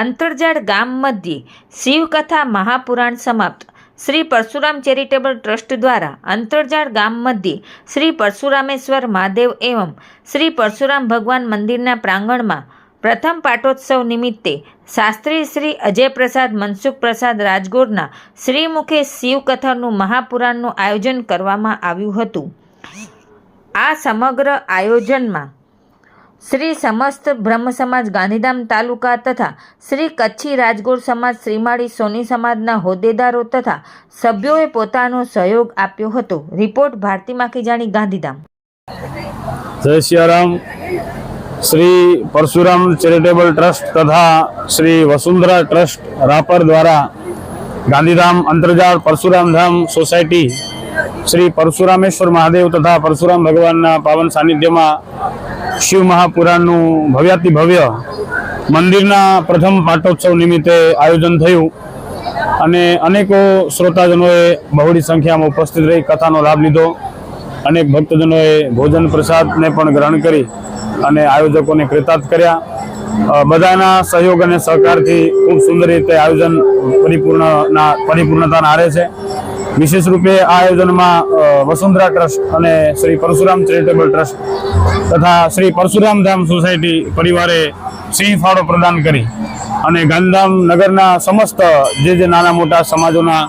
અંતરજાળ ગામ મધ્યે શિવકથા મહાપુરાણ સમાપ્ત. શ્રી પરશુરામ ચેરિટેબલ ટ્રસ્ટ દ્વારા અંતરજાળ ગામ મધ્યે શ્રી પરશુરામેશ્વર મહાદેવ એવં શ્રી પરશુરામ ભગવાન મંદિરના પ્રાંગણમાં પ્રથમ પાટોત્સવ નિમિત્તે શાસ્ત્રી શ્રી અજયપ્રસાદ મનસુખ પ્રસાદ રાજગોરના શ્રીમુખે શિવકથાનું મહાપુરાણનું આયોજન કરવામાં આવ્યું હતું. આ સમગ્ર આયોજનમાં શ્રી સમસ્ત બ્રહ્મ સમાજ ગાંધીધામ તાલુકા તથા શ્રી કચ્છી રાજગોર સમાજ શ્રીમાળી સોની સમાજના હોદ્દેદારો તથા સભ્યોએ પોતાનો સહયોગ આપ્યો હતો. રિપોર્ટ ભારતી માખીજાણી ગાંધીધામ. જય સિયારામ. શ્રી પરશુરામ ચેરિટેબલ ટ્રસ્ટ તથા શ્રી વસુંધરા ટ્રસ્ટ રાપર દ્વારા ગાંધીધામ અંતરજાળ પરશુરામ ધામ સોસાયટી શ્રી પરશુરામેશ્વર મહાદેવ તથા પરશુરામ ભગવાનના પાવન સાનિધ્યમાં શિવ મહાપુરાણનું ભવ્યાતિ ભવ્ય મંદિરના પ્રથમ પાટોત્સવ નિમિત્તે આયોજન થયું. અને અનેકો શ્રોતાજનોએ બહોળી સંખ્યામાં ઉપસ્થિત રહી કથાનો લાભ લીધો. અનેક ભક્તજનોએ ભોજન પ્રસાદને પણ ગ્રહણ કરી અને આયોજકોને કૃતાર્થ કર્યા. બધાના સહયોગ અને સહકારથી ખૂબ સુંદર રીતે આયોજન પરિપૂર્ણના પરિપૂર્ણતાના આરે છે. વિશેષ રૂપે આ આયોજનમાં વસુંધરા ટ્રસ્ટ અને શ્રી પરશુરામ ચેરિટેબલ ટ્રસ્ટ તથા શ્રી પરશુરામ ધામ સોસાયટી પરિવારે સિંહ ફાળો પ્રદાન કરી અને ગાંધીધામ નગરના સમસ્ત જે જે નાના મોટા સમાજોના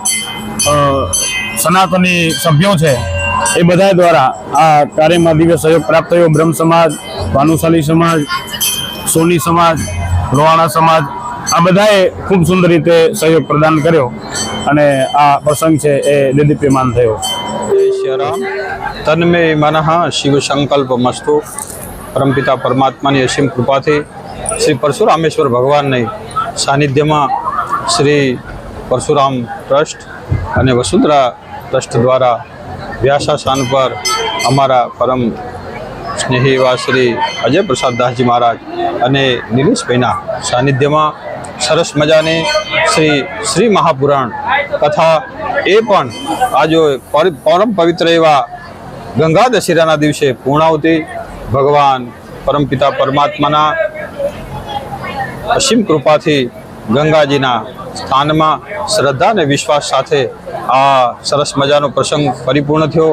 સનાતની સભ્યો છે, એ બધા દ્વારા આ કાર્યમાં દિવ્ય સહયોગ પ્રાપ્ત થયો. બ્રહ્મ સમાજ, ભાનુશાલી સમાજ, સોની સમાજ, લોહાણા સમાજ આ બધાએ ખૂબ સુંદર રીતે સહયોગ પ્રદાન કર્યો અને આ પ્રસંગ છે એ દેદીપ્યમાન થયો. જય તન્મે મનઃ શિવ સંકલ્પ મસ્તુ. પરમપિતા પરમાત્માની અસીમ કૃપાથી શ્રી પરશુરામેશ્વર ભગવાનની સાનિધ્યમાં શ્રી પરશુરામ ટ્રસ્ટ અને વસુંધરા ટ્રસ્ટ દ્વારા વ્યાસા સ્થાન પર અમારા પરમ સ્નેહી એવા શ્રી અજય પ્રસાદ દાસજી મહારાજ અને નિલેશભાઈના સાનિધ્યમાં સરસ મજાની શ્રી શ્રી મહાપુરાણ તથા એ પણ આજે પર- પરમ પવિત્ર એવા ગંગા દશેરાના દિવસે પૂર્ણાવતી ભગવાન પરમપિતા પરમાત્માના અસીમ કૃપાથી ગંગાજીના સ્થાનમાં શ્રદ્ધા અને વિશ્વાસ સાથે આ સરસ મજાનો પ્રસંગ પરિપૂર્ણ થયો.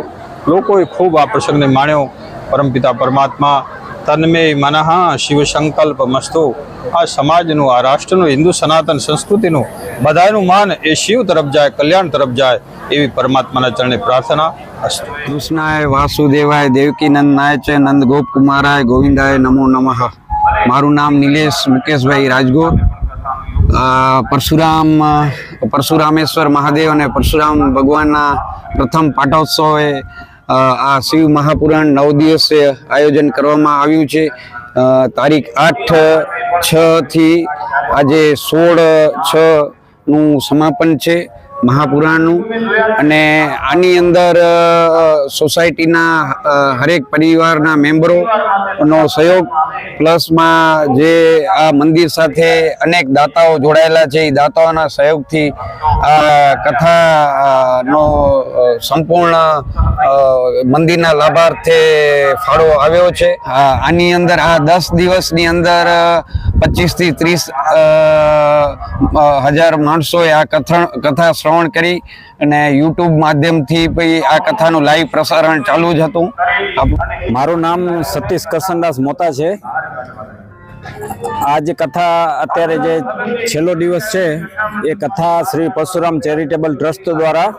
લોકોએ ખૂબ આ પ્રસંગને માણ્યો. પરમપિતા પરમાત્મા તન્મે મનઃ શિવ સંકલ્પ મસ્તુ આ સમાજનું, આ રાષ્ટ્રનું, હિન્દુ સનાતન સંસ્કૃતિનું બધાનું માન એ શિવ તરફ જાય, કલ્યાણ તરફ જાય એવી પરમાત્માના ચરણે પ્રાર્થના કૃષ્ણાય વાસુદેવાય દેવકીનંદનાય છે નંદ ગોપકુમારાય ગોવિંદાય નમો નમઃ. મારું નામ નિલેશ મુકેશભાઈ રાજગોર. પરશુરામ, પરશુરામેશ્વર મહાદેવ અને પરશુરામ ભગવાનના પ્રથમ પાટોત્સવે આ શિવ મહાપુરાણ નવ દિવસે આયોજન કરવામાં આવ્યું છે. તારીખ આઠ, છ થી આજે સોળ, છ નું સમાપન છે. મહાપુરાણનું અને આની અંદર સોસાયટીના હરેક પરિવારના મેમ્બરોનો સહયોગ, પ્લસમાં જે આ મંદિર સાથે અનેક દાતાઓ જોડાયેલા છે, એ દાતાઓના સહયોગથી આ કથાનો સંપૂર્ણ મંદિરના લાભાર્થે ફાળો આવ્યો છે. આની અંદર આ દસ દિવસની અંદર પચીસથી ત્રીસ હજાર માણસોએ આ કથા કથા શ્રવણ કરી અને યુટ્યુબ માધ્યમથી પછી આ કથાનું લાઈવ પ્રસારણ ચાલુ જ હતું. મારું નામ સતીશ કરસનદાસ મોતા છે. આ જે કથા અત્યારે જે છેલ્લો દિવસ છે, એ કથા શ્રી પરશુરામ ચેરિટેબલ ટ્રસ્ટ દ્વારા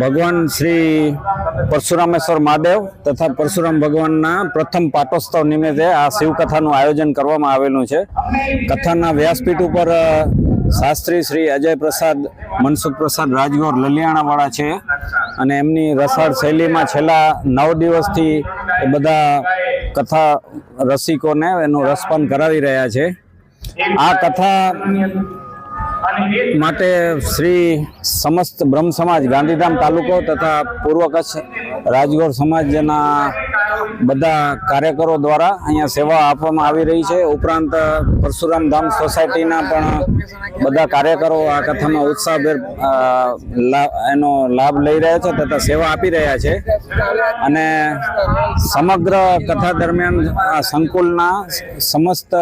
ભગવાન શ્રી પરશુરામેશ્વર મહાદેવ તથા પરશુરામ ભગવાનના પ્રથમ પાટોત્સવ નિમિત્તે આ શિવકથાનું આયોજન કરવામાં આવેલું છે. કથાના વ્યાસપીઠ ઉપર શાસ્ત્રી શ્રી અજય પ્રસાદ મનસુખ પ્રસાદ રાજગોર લલિયાણાવાળા છે અને એમની રસાળ શૈલીમાં છેલ્લા નવ દિવસથી બધા કથા રસિકોને એનું રસપાન કરાવી રહ્યા છે. આ કથા માટે શ્રી સમસ્ત બ્રહ્મ સમાજ ગાંધીધામ તાલુકો તથા પૂર્વ કચ્છ રાજગોર સમાજના બધા કાર્યકરો દ્વારા અહીંયા સેવા આપવામાં આવી રહી છે. ઉપરાંત પરશુરામ ધામ સોસાયટીના પણ બધા કાર્યકરો આ કથામાં ઉત્સાહભેર એનો લાભ લઈ રહ્યા છે તથા સેવા આપી રહ્યા છે. અને સમગ્ર કથા દરમિયાન આ સંકુલના સમસ્ત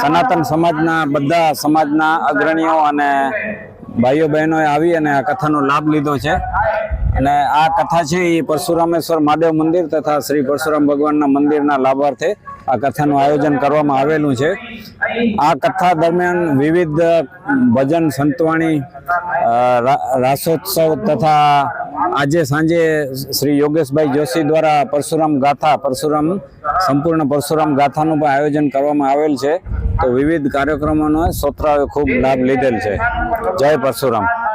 સનાતન સમાજના બધા સમાજના અગ્રણીઓ અને ભાઈઓ બહેનોએ આવી અને આ કથાનો લાભ લીધો છે. અને આ કથા છે એ પરશુરામેશ્વર મહાદેવ મંદિર તથા શ્રી પરશુરામ ભગવાનના મંદિરના લાભાર્થે આ કથાનું આયોજન કરવામાં આવેલું છે. આ કથા દરમિયાન વિવિધ ભજન સંતવાણી રાસોત્સવ તથા આજે સાંજે શ્રી યોગેશભાઈ જોશી દ્વારા પરશુરામ ગાથા, પરશુરામ, સંપૂર્ણ પરશુરામ ગાથાનું પણ આયોજન કરવામાં આવેલ છે. તો વિવિધ કાર્યક્રમોનો શ્રોતાઓએ ખૂબ લાભ લીધેલ છે. જય પરશુરામ.